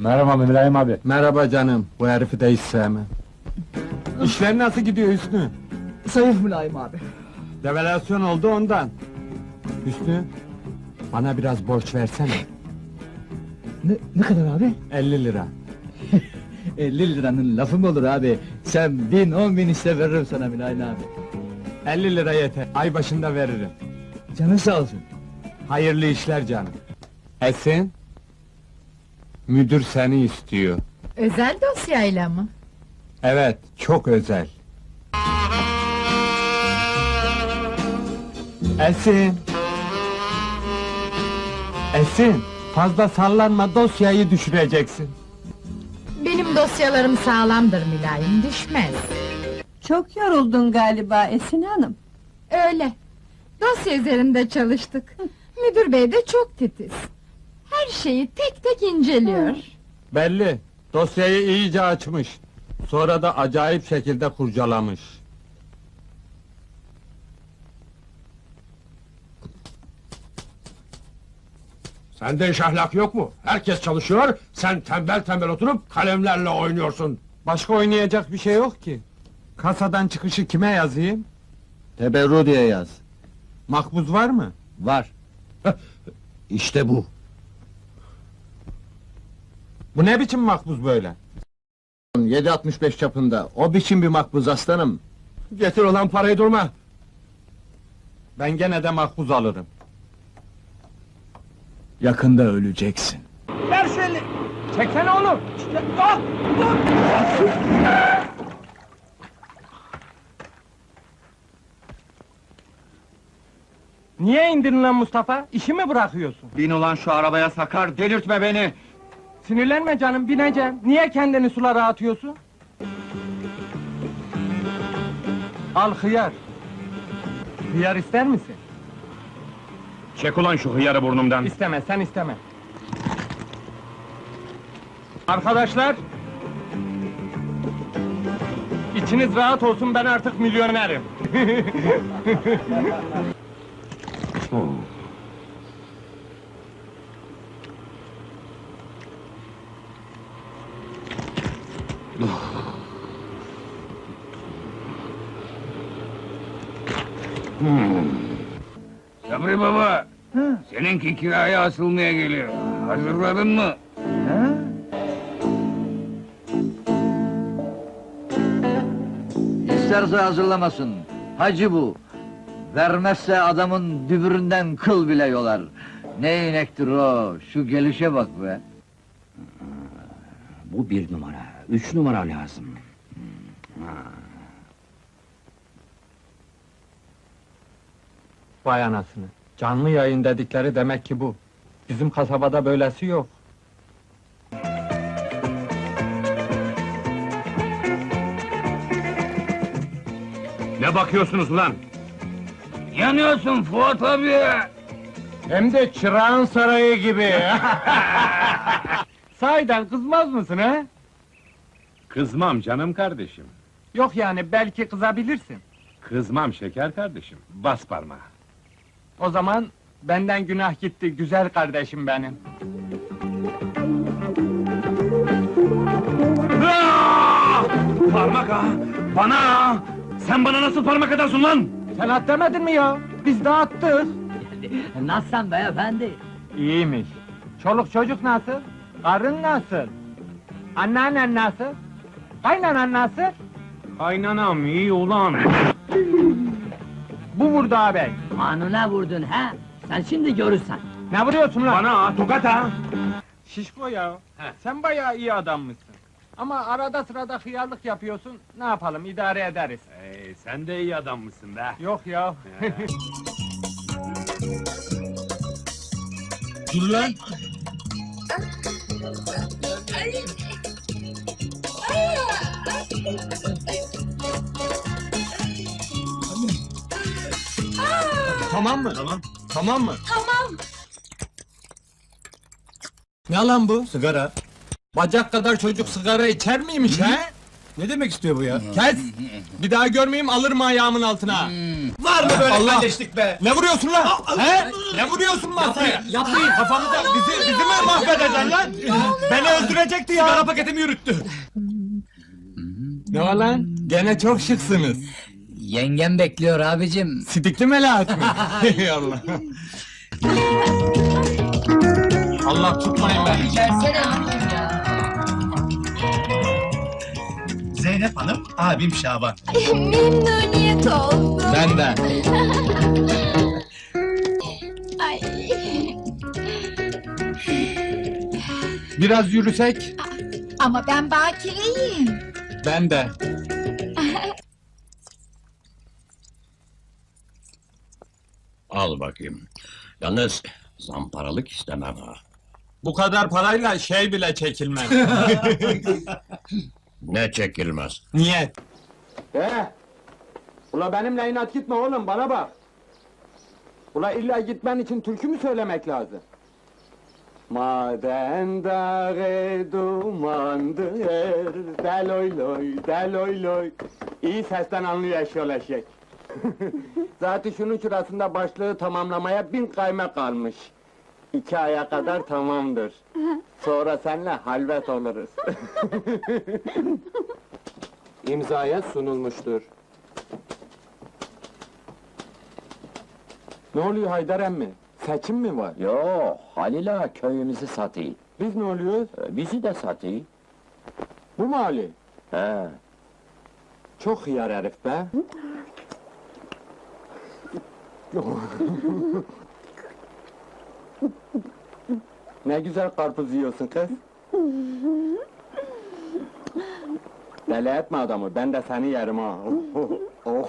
Merhaba Mülayim abi. Merhaba canım, bu herifi de hiç sevmem. İşler nasıl gidiyor Hüsnü? Zayıf mülayim abi. Devalüasyon oldu ondan. Hüsnü, bana biraz borç versene. Ne, ne kadar abi? 50 lira. 50 liranın lafı mı olur abi? Sen bin on bin iste veririm sana mülayim abi. 50 lira yeter, ay başında veririm. Canın sağ olsun. Hayırlı işler canım. Esin, müdür seni istiyor. Özel dosyayla mı? Evet, çok özel. Esin! Esin, fazla sallanma dosyayı düşüreceksin. Benim dosyalarım sağlamdır Mülayim, düşmez. Çok yoruldun galiba Esin Hanım. Öyle. Dosya üzerinde çalıştık. Müdür bey de çok titiz. Her şeyi tek tek inceliyor. Belli, dosyayı iyice açmış. Sonra da acayip şekilde kurcalamış. Sende iş ahlak yok mu? Herkes çalışıyor, sen tembel tembel oturup kalemlerle oynuyorsun. Başka oynayacak bir şey yok ki. Kasadan çıkışı kime yazayım? Teberru diye yaz. Makbuz var mı? Var. İşte bu. Bu ne biçim makbuz böyle? 7.65 çapında. O biçim bir makbuz aslanım. Getir olan parayı durma. Ben gene de makbuz alırım. Yakında öleceksin. Ver şu eli! Çeksene onu! Al! Niye indirin lan Mustafa? İşi mi bırakıyorsun? Bin ulan şu arabaya sakar, delirtme beni! Sinirlenme canım, bineceğim. Niye kendini sulara atıyorsun? Al hıyar. Hıyar ister misin? Çek ulan şu hıyarı burnumdan! İsteme, sen isteme. Arkadaşlar! İçiniz rahat olsun, ben artık milyonerim. Sabri baba, seninki kiraya asılmaya geliyor. Hazırladın mı? İsterse hazırlamasın. Hacı bu. Vermezse adamın dübüründen kıl bile yolar. Ne inektir o, şu gelişe bak be. Bu bir numara, üç numara lazım. Vay anasını. Canlı yayın dedikleri demek ki bu. Bizim kasabada böylesi yok. Ne bakıyorsunuz ulan? Yanıyorsun Fuat abi! Hem de çırağın sarayı gibi. Sahiden kızmaz mısın he? Kızmam canım kardeşim. Yok yani belki kızabilirsin. Kızmam şeker kardeşim. Bas parmağı. O zaman benden günah gitti güzel kardeşim benim. Aa! Parmak ha! Bana ha! Sen bana nasıl parmak atarsın lan? Sen at demedin mi ya? Biz de attık. Nasılsın beyefendi? İyiymiş. Çoluk çocuk nasıl? Karın nasıl? Anneannen nasıl? Kaynanan nasıl? Kaynanam iyi ulan. Bu vurdu ağabey. Kanuna vurdun ha? Sen şimdi görürsen. Ne vuruyorsun lan? Bana ha, tokat ha! Şişko ya. Sen bayağı iyi adammışsın. Ama arada sırada hıyarlık yapıyorsun. Ne yapalım idare ederiz. Ee, sen de iyi adam mısın be? Yok ya. Dur lan! Tamam mı? Tamam. Tamam mı? Tamam. Ne lan bu? Sigara. Bacak kadar çocuk sigara içer miymiş he? Ne demek istiyor bu ya? Kes! Bir daha görmeyeyim alırım ayağımın altına. Var mı böyle Allah! kardeşlik be? Ne vuruyorsun lan? He? Ne vuruyorsun masaya? Yapmayın kafamıza bizi bizi mi mahvedeceksin lan? Beni öldürecekti ya. Sigara paketimi yürüttü. Ne var lan? Gene çok şıksınız. Yengem bekliyor abicim. Sidikli melahat mi? Ey Allah. Allah tutmayın beni. Zeynep Hanım, abim Şaban. Memnuniyet oldu. Ben de. Ay. Biraz yürüsek. Ama ben bakireyim. Ben de. Al bakayım. Yalnız zamparalık istemem ha. Bu kadar parayla şey bile çekilmez. Ne çekilmez. Niyet. He? Ula benimle inat gitme oğlum bana bak. Ula illa gitmen için türkü mü söylemek lazım? Maden dağı dumandır, deloy loy, deloy loy. İyi sesten anlıyor eşyol eşek. Zaten şunun şurasında başlığı tamamlamaya bin kayme kalmış. İki aya kadar tamamdır. Sonra senle halvet oluruz. İmzaya sunulmuştur. Ne oluyor Haydar emmi? Seçim mi var? Yo, Halila köyümüzü satıyor. Biz ne oluyoruz? Ee, Bizi de satıyor. Bu mu Ali? He. Çok hıyar herif be. ne güzel karpuz yiyorsun kız. Deli etme adamı, ben de seni yerim ha. oh.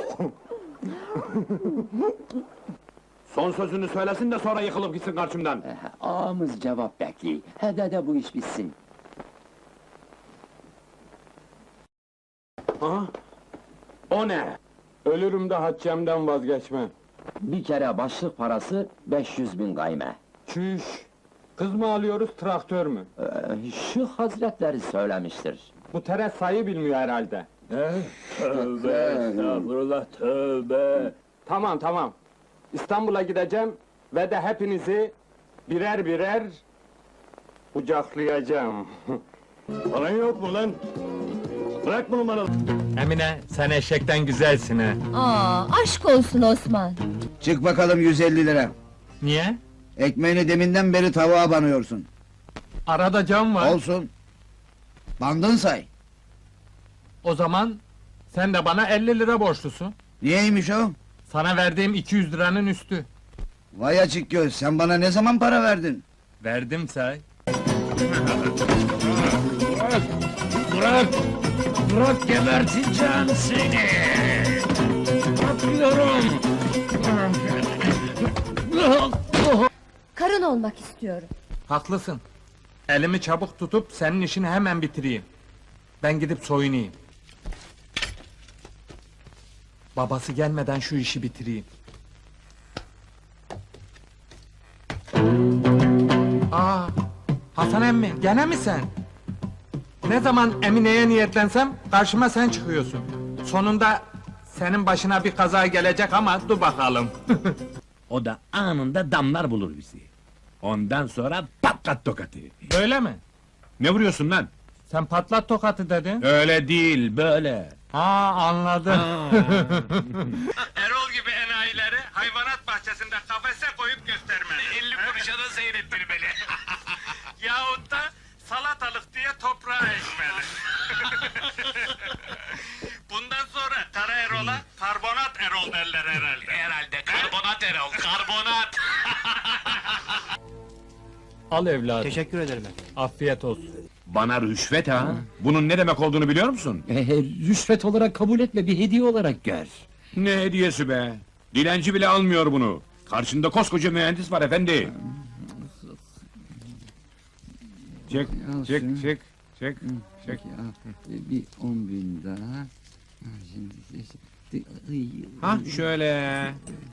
Son sözünü söylesin de sonra yıkılıp gitsin karşımdan. Ee, Ağamız cevap bekliyor. Hede de bu iş bitsin. Ha? O ne? Ölürüm de haccemden vazgeçmem. Bir kere başlık parası 500 bin gayme. Çüş! Kız mı alıyoruz, traktör mü? Ee, şu hazretleri söylemiştir. Bu teres sayı bilmiyor herhalde. Tövbe estağfurullah tövbe. Tamam tamam. İstanbul'a gideceğim ve de hepinizi birer birer kucaklayacağım. Bana yok mu lan? Bırak bunu bana. Emine, sen eşekten güzelsin ha. Aa, aşk olsun Osman. Çık bakalım 150 lira. Niye? Ekmeğini deminden beri tavuğa banıyorsun. Arada cam var. Olsun. Bandın say. O zaman sen de bana 50 lira borçlusun. Niyeymiş o? Sana verdiğim 200 liranın üstü. Vay açık göz, sen bana ne zaman para verdin? Verdim say. Bırak! Bırak geberteceğim seni! Bırakıyorum! Karın olmak istiyorum. Haklısın. Elimi çabuk tutup senin işini hemen bitireyim. Ben gidip soyunayım. Babası gelmeden şu işi bitireyim. Aa, Hasan emmi, gene mi sen? Ne zaman Emine'ye niyetlensem karşıma sen çıkıyorsun. Sonunda senin başına bir kaza gelecek ama dur bakalım. O da anında damlar bulur bizi. Ondan sonra patlat tokatı. Öyle mi? Ne vuruyorsun lan? Sen patlat tokatı dedin. Öyle değil, böyle. Ha anladım. Erol gibi enayileri hayvanat bahçesinde kafese koyup göstermeli. 50 kuruşa da seyrettirmeli. Yahut da salatalık diye toprağa ekmeli. Bundan sonra Kara Erol'a karbonat Erol derler herhalde. Herhalde karbonat Erol, karbonat. Al evladım. Teşekkür ederim efendim. Afiyet olsun. Bana rüşvet ha? Bunun ne demek olduğunu biliyor musun? rüşvet olarak kabul etme, bir hediye olarak gör. Ne hediyesi be? Dilenci bile almıyor bunu. Karşında koskoca mühendis var efendi. Çek, çek, çek, çek, çek. Bir on bin daha. Ha şöyle.